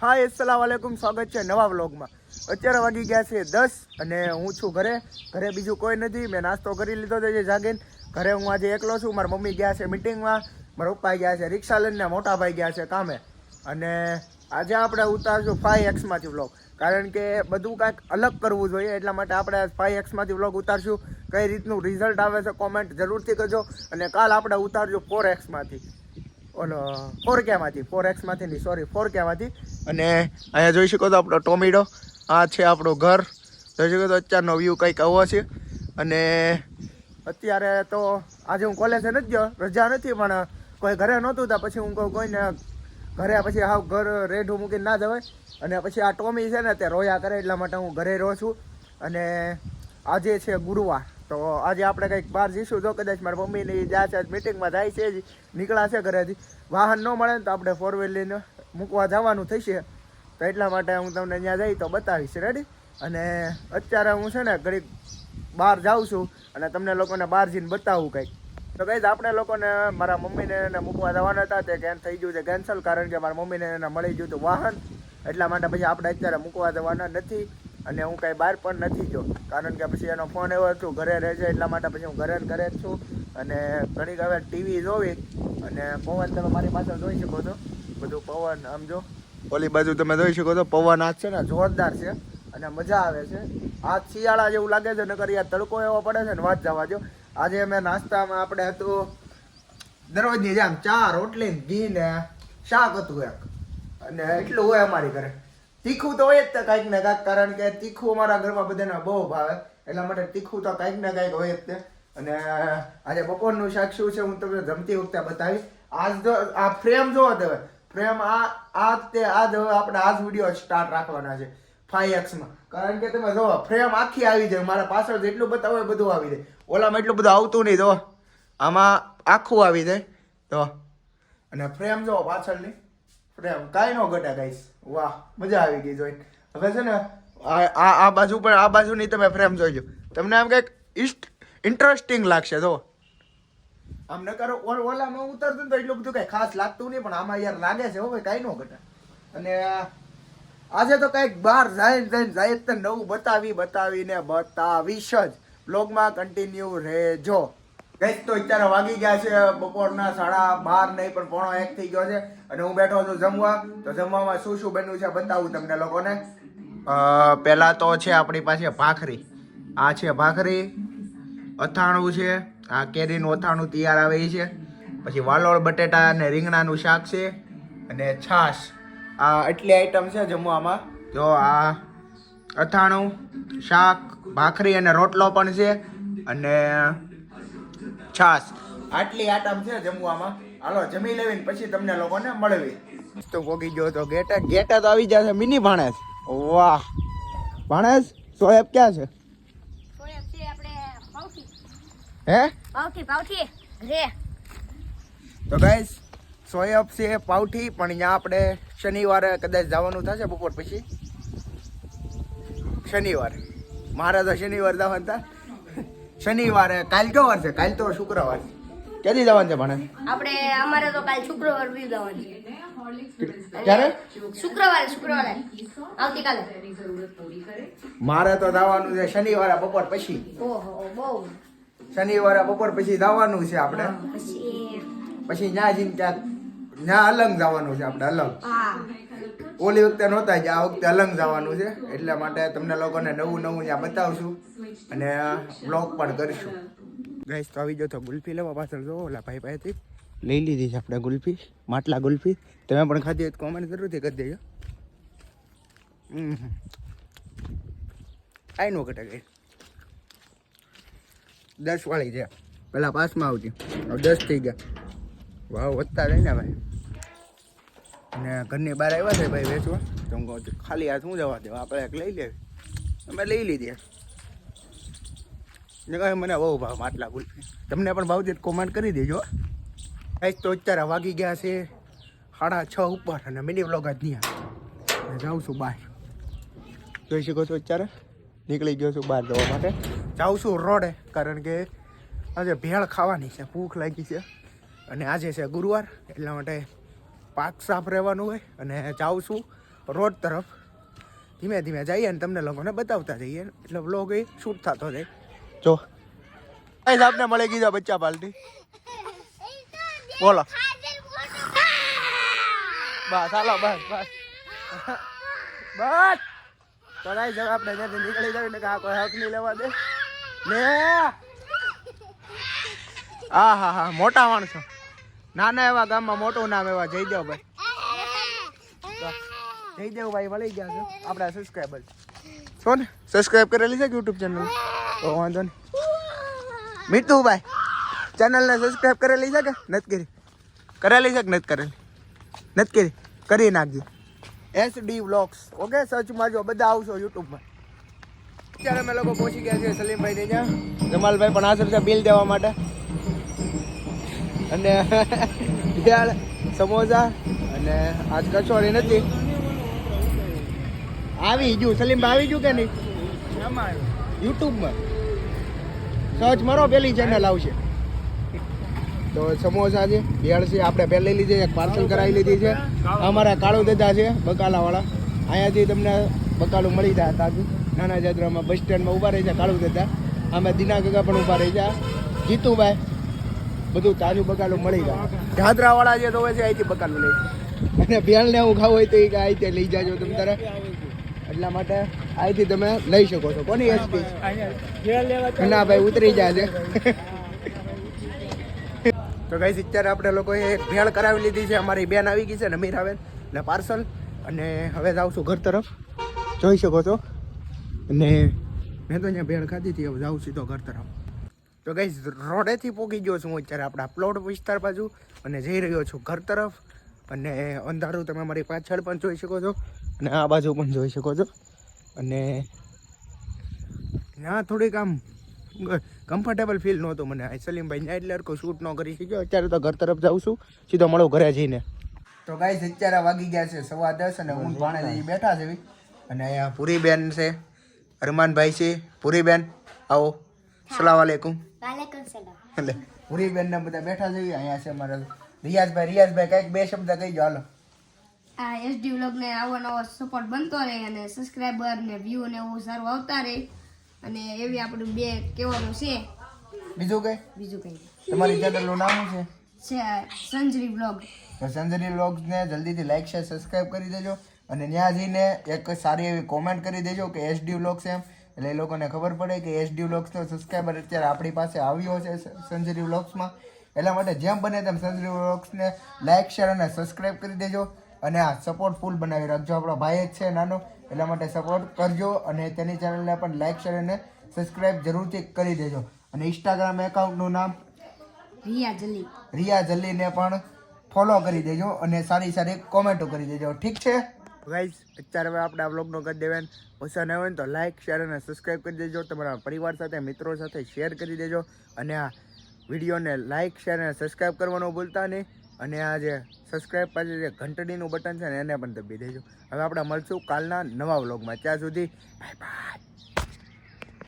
હાય અસલામ વાલેકુમ સ્વાગત છે નવા વ્લોગમાં. અત્યારે વાગી ગયા છે દસ અને હું છું ઘરે. ઘરે બીજું કોઈ નથી. મેં નાસ્તો કરી લીધો છે જાગીને. ઘરે હું આજે એકલો છું. મારા મમ્મી ગયા છે મિટિંગમાં મારા પપ્પા ગયા છે રિક્ષા લઈને મોટા ભાઈ ગયા છે કામે. અને આજે આપણે ઉતારશું ફાઈ એક્સમાંથી વ્લોગ. કારણ કે બધું કાંઈક અલગ કરવું જોઈએ. એટલા માટે આપણે ફાઈ એક્સમાંથી વ્લોગ ઉતારશું. કઈ રીતનું રિઝલ્ટ આવે છે કોમેન્ટ જરૂરથી કરજો. અને કાલ આપણે ઉતારજો ફોર એક્સમાંથી ઓલો ફોર કેમાંથી ફોર એક્સમાંથી નહીં સોરી ફોર કેમાંથી અને અહીંયા જોઈ શકો તો આપણો ટોમેટો આ છે આપણું ઘર. જોઈ શકો તો અત્યારનો વ્યૂ કંઈક આવો છે. અને અત્યારે તો આજે હું કોલેજે નથી ગયો, રજા નથી, પણ કોઈ ઘરે નહોતું ત્યાં પછી હું કહું કોઈને ઘરે પછી હાવ ઘર રેઢું મૂકીને ના જવાય. અને પછી આ ટોમી છે ને, તે રોયા કરે, એટલા માટે હું ઘરે રહું છું. અને આજે છે ગુરુવાર. તો આજે આપણે કંઈક બહાર જઈશું. જો કદાચ મારી મમ્મીની જ્યાં છે મિટિંગમાં જાય છે જ, નીકળ્યા છે ઘરેથી. વાહન ન મળે ને તો આપણે ફોર વ્હીલ લઈને મૂકવા જવાનું થશે. તો એટલા માટે હું તમને ત્યાં જઈ તો બતાવીશ. રેડી અને અત્યારે હું છે ને ઘડીક બહાર જાઉં છું અને તમને લોકોને બહાર જઈને બતાવું કંઈક. તો કઈ આપણે લોકોને મારા મમ્મીને એને મૂકવા જવાના હતા. તે કેન થઈ ગયું છે કેન્સલ કારણ કે મારા મમ્મીને એને મળી ગયું હતું વાહન. એટલા માટે પછી આપણે અત્યારે મૂકવા જવાના નથી. અને હું કાંઈ બહાર પણ નથી જો કારણ કે પછી એનો ફોન એવો છું ઘરે રહે છે એટલા માટે પછી હું ઘરે ઘરે જ છું. અને ઘણીક હવે ટીવી જોવી. અને પવન તમે મારી પાસે જોઈ શકો છો. બધું પવન, આમ જો. ઓલી બાજુ તમે જોઈ શકો છો, પવન આજ છે ને જોરદાર છે. અને મજા આવે છે. આ શિયાળા જેવું લાગે છે, નકર યાર તડકો એવો પડે છે ને વાત જવા જો આજે અમે નાસ્તામાં આપણે હતું દરરોજની જેમ ચા, રોટલી ઘી ને શાક હતું એક. અને એટલું હોય અમારી ઘરે. તીખું તો હોય જ તો કાંઈક ને કાંઈક, કારણ કે તીખું અમારા ઘરમાં બધાને બહુ ભાવે. એટલા માટે તીખું તો કાંઈક ને કાંઈક હોય જ તે. અને આજે બપોરનું શાક શું છે, હું તમને જમતી વખતે બતાવીશ. આજ જો આ ફ્રેમ જોવો તમે. ફ્રેમ આ આ તે તે આજ હવે આપણે આજ વીડિયો સ્ટાર્ટ રાખવાના છે ફાઈવ એક્સમાં કારણ કે તમે જોવો, ફ્રેમ આખી આવી જાય. મારા પાછળ જેટલું બતાવો બધું આવી જાય. ઓલામાં એટલું બધું આવતું નહીં જો આમાં આખું આવી જાય. તો અને ફ્રેમ જો પાછળની. ફ્રેમ કાંઈ નો ઘટે ગાઈસ વાહ, મજા આવી ગઈ જોઈને હવે છે ને, આ આ બાજુ પણ, આ બાજુની તમે ફ્રેમ જોઈજો તમને આમ કંઈક ઇસ્ટ ઇન્ટરેસ્ટિંગ લાગશે, જો. આમ ન કરો ઓલ ઓલામાં ઉતરતું ને તો એટલું બધું કઈ ખાસ લાગતું નહીં, પણ આમાં યાર લાગે છે હો ભાઈ, કાંઈ નો ઘટે. અને આજે તો કંઈક બહાર જાય જઈને જાય નવું બતાવી, બતાવીને બતાવીશ જ. બ્લોગમાં કન્ટિન્યુ રહેજો. ગઈ તો અત્યારે વાગી ગયા છે, બપોરના સાડા બાર નહીં, પણ પોણો એક થઈ ગયો છે. અને હું બેઠો છું જમવા. તો જમવામાં શું શું બન્યું છે, બતાવું તમને લોકોને. પહેલા તો છે આપણી પાસે ભાખરી. આ છે ભાખરી. અથાણું છે. આ કેરીનું અથાણું તૈયાર આવે છે. પછી વાલોળ, બટેટા અને રીંગણાનું શાક છે. અને છાશ. આ એટલી આઈટમ છે જમવામાં. જો આ અથાણું, શાક, ભાખરી અને રોટલો પણ છે. અને છાશ. આટલી આઈટમ છે જમવામાં. હાલો જમી લેવી પછી તમને લોકોને મળવી. તો પોગી ગયો તો ગેટા ગેટા તો આવી જશે મિની ભાણેશ વાહ. ભાણેશ સોએબ ક્યાં છે? હે? પાવઠી પાવઠી રે. તો ગાઈસ સોયબ છે પાવઠી પણ અહીંયા આપણે શનિવારે કદાચ જવાનું થશે બપોર પછી. શનિવારે. મારે તો શનિવાર જવાનું થાય શનિવારે કાલ કયો વાર છે? કાલ તો શુક્રવાર છે. ક્યાંથી જવાનું છે ભણે? આપણે અમારે તો કાલ શુક્રવાર બી જવાનું છે. ક્યારે? શુક્રવારે શુક્રવારે. આવતીકાલે. મારે તો જવાનું છે શનિવારે બપોર પછી. ઓહો બહુ. શનિવારે બપોર પછી જવાનું છે આપણે. પછી. પછી ત્યાં જઈને ક્યાંક ત્યાં અલંગ જવાનું છે આપણે અલંગ. ઓલી વખતે નહોતા ગયા આ વખતે અલંગ જવાનું છે. એટલા માટે તમને લોકોને નવું નવું ત્યાં બતાવશું અને બ્લોગ પણ કરીશું. ગઈશ તો આવી જાઓ તો ગુલ્ફી લેવા પાછળ જો ઓલા ભાઈ પાસેથી. લઈ લીધી છે આપણે ગુલ્ફી માટલા ગુલ્ફી. તમે પણ ખાધી હોય તો કોમેન્ટ જરૂરથી કરી દેજો. આઈનો આઈ નો ઘટે ગઈ દસ વાળી છે. પેલા પાસમાં આવતી દસ થઈ ગયા. વાવ વધતા જાય ને ભાઈ. અને ઘરની બહાર આવ્યા છે ભાઈ વેચવા. તો ખાલી હાથ હું જવા દેવા આપણે એક લઈ લેવી. અમે લઈ લીધી. ને કહે મને બહુ ભાવ, માટલા ગુલ્ફી તમને પણ ભાવ તો કોમેન્ટ કરી દેજો. આજ તો અત્યારે વાગી ગયા છે સાડા છ ઉપર અને મિની વ્લોગ જ નહીં જાઉં છું બહાર. જોઈ શકો છો અત્યારે? નીકળી ગયો છું બહાર જવા માટે. જાઉં છું રોડે, કારણ કે આજે ભેળ ખાવાની છે, ભૂખ લાગી છે. અને આજે છે ગુરુવાર, એટલા માટે પાક સાફ રહેવાનું હોય અને જાઉં છું રોડ તરફ. ધીમે ધીમે જઈએ અને તમને લોકોને બતાવતા જઈએ. એટલે બ્લોગ એ શૂટ થતો જાય. જો. કઈ આપને મળી ગઈ બચ્ચા પાલટી. બોલો. બસ, હાલો, બસ બસ. બસ. તો ગાઈસ હવે આપણે ત્યાંથી નીકળી જઈએ ને આ કોઈ હક નહીં લેવા દે. લે. આ હા હા મોટા માણસો. નાના એવા ગામમાં મોટું નામ એવા જયદેવભાઈ. તો જયદેવભાઈ મળી ગયા છે. આપણા સબસ્ક્રાઈબર છો ને? સબસ્ક્રાઈબ કરેલી છે યુટ્યુબ ચેનલ તો વાંધો નહીં. મીઠુભાઈ ચેનલને સબસ્ક્રાઈબ કરેલી છે કે નથી કરી? કરેલી છે કે નથી કરેલી? નથી કરી? કરી નાખજો. S D vlogs okay search મારજો બધા આવશો યુટ્યુબમાં અત્યારે અમે લોકો પહોંચી ગયા છીએ સલીમભાઈ ત્યાં. જમાલભાઈ પણ હાજર છે બિલ દેવા માટે. અને દાળ, સમોસા અને આજ કચોરી નથી. આવી ગયું. સલીમ આવી ગયું કે નહીં? યુટ્યુબમાં. સર્ચ મારો, પેલી ચેનલ આવશે. તો સમોસા છે ભેળ આપણે પહેલી લીધી એક પાર્સલ કરાવી લીધી છે. અમારા કાળુ દાદા છે, બકાલાવાળા. અહીંયાથી તમને બકાલું મળી જાય તાજું. નાના જાદરામાં બસ સ્ટેન્ડમાં ઊભા રહી છે કાળુ દાદા. અમે દીના પણ ઊભા રહી છે. જીતુભાઈ બધું તાજું બકાલું મળી જાય. જાત્રાવાળા જે રોવે છે અહીંથી બકાલું લઈ અને ભેળ ને એવું ખાવું હોય તો એ અહીંથી લઈ જાજો તમે તારે. એટલા માટે અહીંથી તમે લઈ શકો છો. કોની એસપી ના ભાઈ ઉતરી જાય છે. તો ગઈ અત્યારે આપણે લોકોએ એક ભેળ કરાવી લીધી છે. અમારી બેન આવી ગઈ છે ને મીરાબેન ને પાર્સલ. અને હવે જાઉં છું ઘર તરફ. જોઈ શકો છો. અને મેં તો અહીંયા ભેળ ખાધી હતી હવે જાઉં સીધો ઘર તરફ. તો ગઈ રોડેથી પોગી ગયો છું હું અત્યારે આપણા પ્લોટ વિસ્તાર બાજુ અને જઈ રહ્યો છું ઘર તરફ. અને અંધારું તમે મારી પાછળ પણ જોઈ શકો છો અને આ બાજુ પણ જોઈ શકો છો. અને ત્યાં થોડીક આમ કમ્ફર્ટેબલ ફીલ નહોતું મને. આ સલીમભાઈ ત્યાં એટલે કોઈ શૂટ ન કરી શક્યો. અત્યારે તો ઘર તરફ જાઉં છું. સીધો મળો ઘરે જઈને. તો ગાઈસ અત્યારે વાગી ગયા છે સવા દસ અને હું ભાણે જઈ બેઠા છે અને અહીંયા પૂરીબેન છે અરમાનભાઈ છે. પૂરીબેન આવો. સલામ સલામ એટલે પૂરીબેન ને બધા બેઠા છે અહીંયા છે મારા રિયાઝભાઈ રિયાઝભાઈ કંઈક બે શબ્દ કહી જાઓ હાલો. આ એસડી વ્લોગને આવો નવો સપોર્ટ બનતો રહે અને સબસ્ક્રાઈબર ને વ્યૂ ને એવું સારું આવતા રહે. અને એવી આપણું બે કહેવાનું છે. બીજું કઈ? બીજું કંઈ તમારી ચેનલનું નામ શું છે? છે સંજરી વ્લોગ. તો સંજરી વ્લોગ્સને જલ્દીથી લાઈક શેર સબસ્ક્રાઈબ કરી દેજો. અને ત્યાં જઈને એક સારી એવી કોમેન્ટ કરી દેજો કે એસડી છે એમ. એટલે એ લોકોને ખબર પડે કે એસડી વ્લોગ્સનો સબસ્ક્રાઈબર અત્યારે આપણી પાસે આવ્યો છે સંજરી વ્લોગ્સમાં. એટલા માટે જેમ બને તેમ સંજરી વ્લોગ્સને લાઇક શેર અને સબસ્ક્રાઈબ કરી દેજો. અને આ સપોર્ટ ફૂલ બનાવી રાખજો. આપણો ભાઈ જ છે નાનો. એટલા માટે સપોર્ટ કરજો અને તેની ચેનલને પણ લાઇક શેર અને સબસ્ક્રાઈબ જરૂરથી કરી દેજો. અને ઇન્સ્ટાગ્રામ એકાઉન્ટનું નામ રિયા જલ્લી. રિયા જલ્દીને પણ ફોલો કરી દેજો અને સારી સારી કોમેન્ટો કરી દેજો. ઠીક છે? ગાઈઝ અત્યારે હવે આપણે આ બ્લોગનો કરી દેવાન પસંદ આવે ને તો લાઇક શેર અને સબસ્ક્રાઈબ કરી દેજો. તમારા પરિવાર સાથે, મિત્રો સાથે શેર કરી દેજો. અને આ વિડીયોને લાઇક શેર અને સબસ્ક્રાઈબ કરવાનું ભૂલતા નહીં. અને આ જે સબસ્ક્રાઈબ પાસે જે ઘંટડીનું બટન છે ને, એને પણ દબી દેજો. હવે આપણે મળશું કાલના નવા વ્લોગમાં ત્યાં સુધી બાય બાય